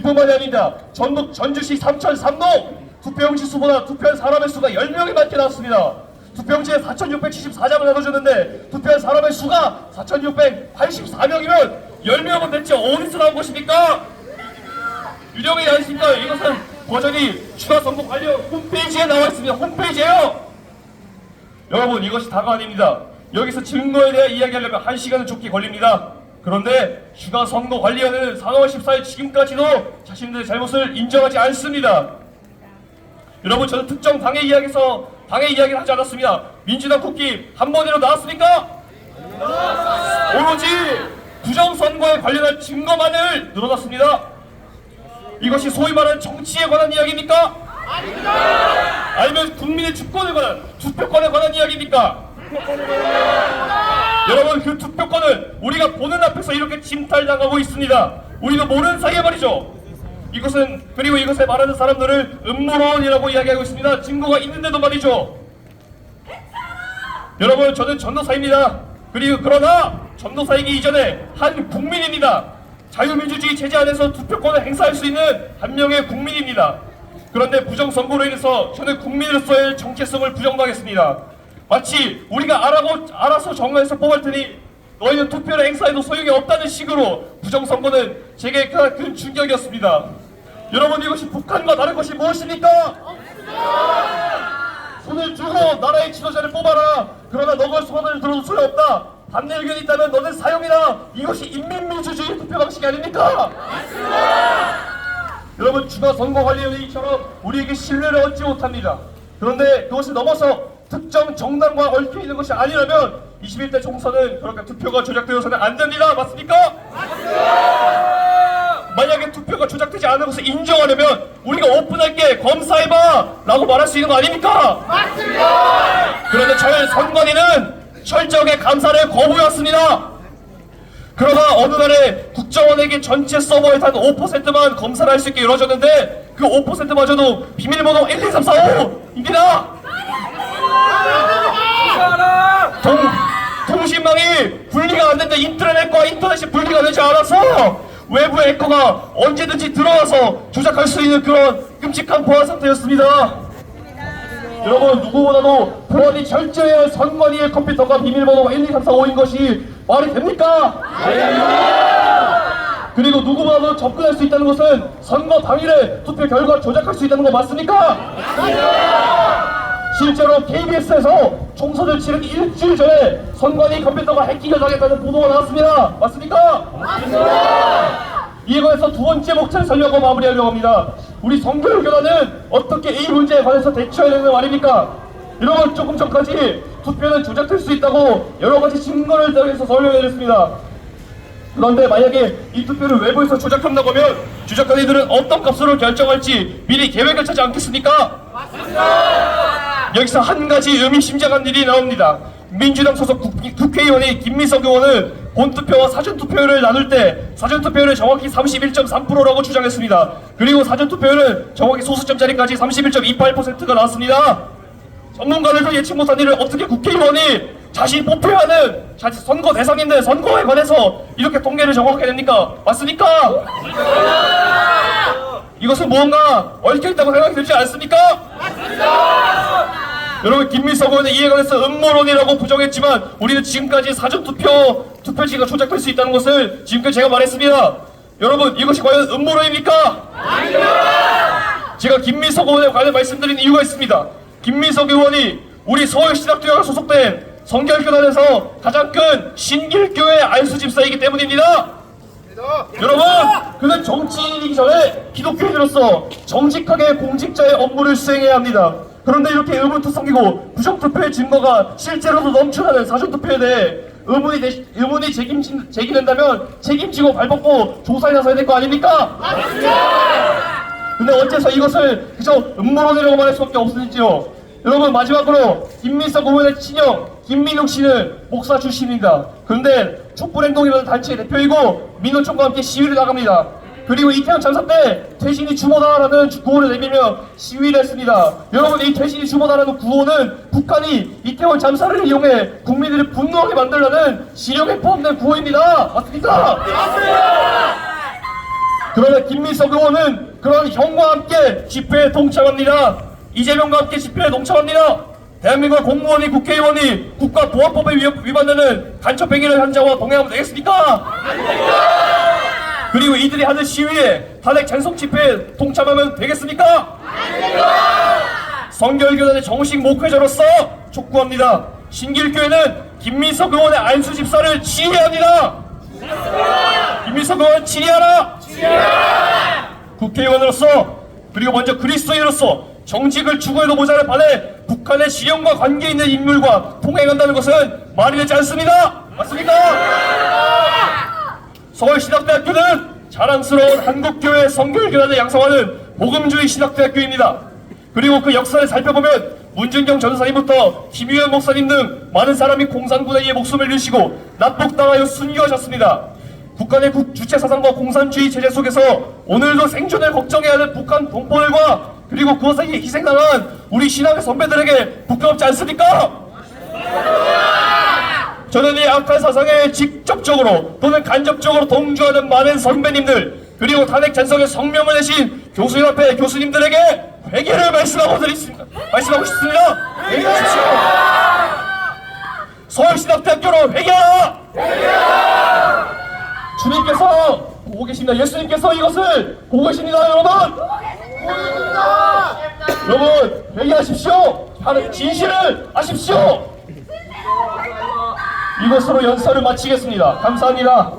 이뿐만이 아닙니다. 전북 전주시 삼천 삼동 투표용지 수보다 투표한 사람의 수가 10명이 많게 나왔습니다. 투표용지에 4,674장을 나눠줬는데 투표한 사람의 수가 4,684명이면 10명은 대체 어디서 나온 것입니까? 유령이 아니십니까? 이것은 버전이 추가 선거 관련 홈페이지에 나와 있습니다. 홈페이지에요. 여러분 이것이 다가 아닙니다. 여기서 증거에 대해 이야기하려면 한 시간은 좋게 걸립니다. 그런데 추가 선거 관리위원회는 4월 14일 지금까지도 자신들의 잘못을 인정하지 않습니다. 여러분 저는 특정 당의 이야기에서 당의 이야기를 하지 않았습니다. 민주당 국기 한 번이라도 나왔습니까? 오로지 부정선거에 관련한 증거만을 늘어났습니다. 이것이 소위 말하는 정치에 관한 이야기입니까? 아니면 국민의 주권에 관한 투표권에 관한 이야기입니까? 여러분 그 투표권을 우리가 보는 앞에서 이렇게 침탈당하고 있습니다. 우리도 모르는 사이에 말이죠. 이것은 그리고 이것에 말하는 사람들을 음모론이라고 이야기하고 있습니다. 증거가 있는데도 말이죠. 여러분 저는 전도사입니다. 그리고 그러나 전도사이기 이전에 한 국민입니다. 자유민주주의 체제 안에서 투표권을 행사할 수 있는 한 명의 국민입니다. 그런데 부정선거로 인해서 저는 국민으로서의 정체성을 부정당했습니다. 마치 우리가 알아고, 알아서 정해서 뽑을 테니 너희는 투표를 행사해도 소용이 없다는 식으로 부정선거는 제게 큰, 큰 충격이었습니다. 여러분 이것이 북한과 다른 것이 무엇입니까? 손을 들고 나라의 지도자를 뽑아라. 그러나 너가 손을 들어도 소용없다. 반대 의견이 있다면 너는 사용이라. 이것이 인민민주주의 투표 방식이 아닙니까? 여러분 중앙선거관리위원회처럼 우리에게 신뢰를 얻지 못합니다. 그런데 그것을 넘어서 특정 정당과 얽혀 있는 것이 아니라면 21대 총선은 그렇게 투표가 조작되어서는 안 됩니다. 맞습니까? 만약에 투표가 조작되지 않은 것을 인정하려면 우리가 오픈할게 검사해봐 라고 말할 수 있는 거 아닙니까? 맞습니다. 그런데 저희 선관위는 철저하게 감사를 거부했습니다. 그러나 어느 날에 국정원에게 전체 서버에 단 5%만 검사를 할 수 있게 이루어졌는데 그 5%마저도 비밀번호 12345입니다. 동, 통신망이 분리가 안 되는데 인터넷과 인터넷이 분리가 되지 않아서 외부 해커가 언제든지 들어와서 조작할 수 있는 그런 끔찍한 보안 상태였습니다. 여러분 누구보다도 보안이 철저해야 할 선관위의 컴퓨터가 비밀번호 12345인 것이 말이 됩니까? 그리고 누구보다도 접근할 수 있다는 것은 선거 당일에 투표 결과 조작할 수 있다는 거 맞습니까? 실제로 KBS에서 총선을 치르기 일주일 전에 선관위 컴퓨터가 해킹을 당했다는 보도가 나왔습니다. 맞습니까? 이에 관해서 두 번째 목차를 설명하고 마무리하려고 합니다. 우리 선거교단은 어떻게 이 문제에 관해서 대처해야 되는 말입니까? 여러분 조금 전까지 투표는 조작될 수 있다고 여러 가지 증거를 더해서 설명해드렸습니다. 그런데 만약에 이 투표를 외부에서 조작한다고 하면 조작한 이들은 어떤 값으로 결정할지 미리 계획을 짜지 않겠습니까? 여기서 한 가지 의미심장한 일이 나옵니다. 민주당 소속 국, 국회의원이 김미석 의원은 본투표와 사전투표율을 나눌 때 사전투표율을 정확히 31.3%라고 주장했습니다. 그리고 사전투표율은 정확히 소수점짜리까지 31.28%가 나왔습니다. 전문가들도 예측 못한 일을 어떻게 국회의원이 자신이 뽑혀야 하는 자- 선거 대상인데 선거에 관해서 이렇게 통계를 정확하게 냅니까? 맞습니까? 이것은 무언가 얽혀있다고 생각이 들지 않습니까? 여러분 김민석 의원의 이에 관해서 음모론이라고 부정했지만 우리는 지금까지 사전투표 투표지가 조작될 수 있다는 것을 지금까지 제가 말했습니다. 여러분 이것이 과연 음모론입니까? 제가 김민석 의원에 관해 말씀드린 이유가 있습니다. 김민석 의원이 우리 서울신학교가 소속된 성결교단에서 가장 큰 신길교회 안수 집사이기 때문입니다. 여러분, 그는 정치인이기 전에 기독교인으로서 정직하게 공직자의 업무를 수행해야 합니다. 그런데 이렇게 의문투성이고 부정투표의 증거가 실제로도 넘쳐나는 사전투표에 대해 의문이, 내- 의문이 책임진, 제기된다면 책임지고 발벗고 조사에 나서야 될 거 아닙니까? 근데 어째서 이것을 그저 음모론이라고 말할 수밖에 없는지요? 여러분 마지막으로 김민석 의원의 친형 김민욱 씨는 목사 출신입니다. 그런데 촛불행동이라는 단체의 대표이고 민노총과 함께 시위를 나갑니다. 그리고 이태원 참사 때 퇴신이 주모다라는 구호를 내밀며 시위를 했습니다. 여러분 이 퇴신이 주모다라는 구호는 북한이 이태원 참사를 이용해 국민들을 분노하게 만들려는 시력에 포함된 구호입니다. 맞습니까? 그러나 김민석 의원은 그런 형과 함께 집회에 동참합니다. 이재명과 함께 집회에 동참합니다. 대한민국 공무원이 국회의원이 국가보안법에 위- 위반되는 간첩 행위를 한 자와 동행하면 되겠습니까? 그리고 이들이 하는 시위에 탄핵 찬성 집회에 동참하면 되겠습니까? 성결교단의 정식 목회자로서 촉구합니다. 신길교회는 김민석 의원의 안수 집사를 지휘합니다. 김민석 의원 지휘하라. 국회의원으로서 그리고 먼저 그리스도인으로서 정직을 추구해도 모자랄 판에 북한의 실형과 관계 있는 인물과 통행한다는 것은 말이 되지 않습니다. 맞습니까? 서울신학대학교는 자랑스러운 한국교회 성결교단을 양성하는 복음주의 신학대학교입니다. 그리고 그 역사를 살펴보면 문준경 전사님부터 김유현 목사님 등 많은 사람이 공산군에 목숨을 잃으시고 납북당하여 순교하셨습니다. 북한의 국- 주체 사상과 공산주의 체제 속에서 오늘도 생존을 걱정해야 하는 북한 동포들과 그리고 그것에 희생당한 우리 신학의 선배들에게 부끄럽지 않습니까? 저는 이 악한 사상에 직접적으로 또는 간접적으로 동조하는 많은 선배님들 그리고 탄핵 찬성에 성명을 내신 교수님 앞에 교수님들에게 회개를 말씀하고 드리겠습니다. 말씀하고 싶습니다. 회개하십시오. 서울신학대학교로 회개하라. 주님께서 보고 계십니다. 예수님께서 이것을 보고 계십니다, 여러분. 여러분 회개하십시오. 하는 진실을 아십시오. 이것으로 연설을 마치겠습니다. 감사합니다.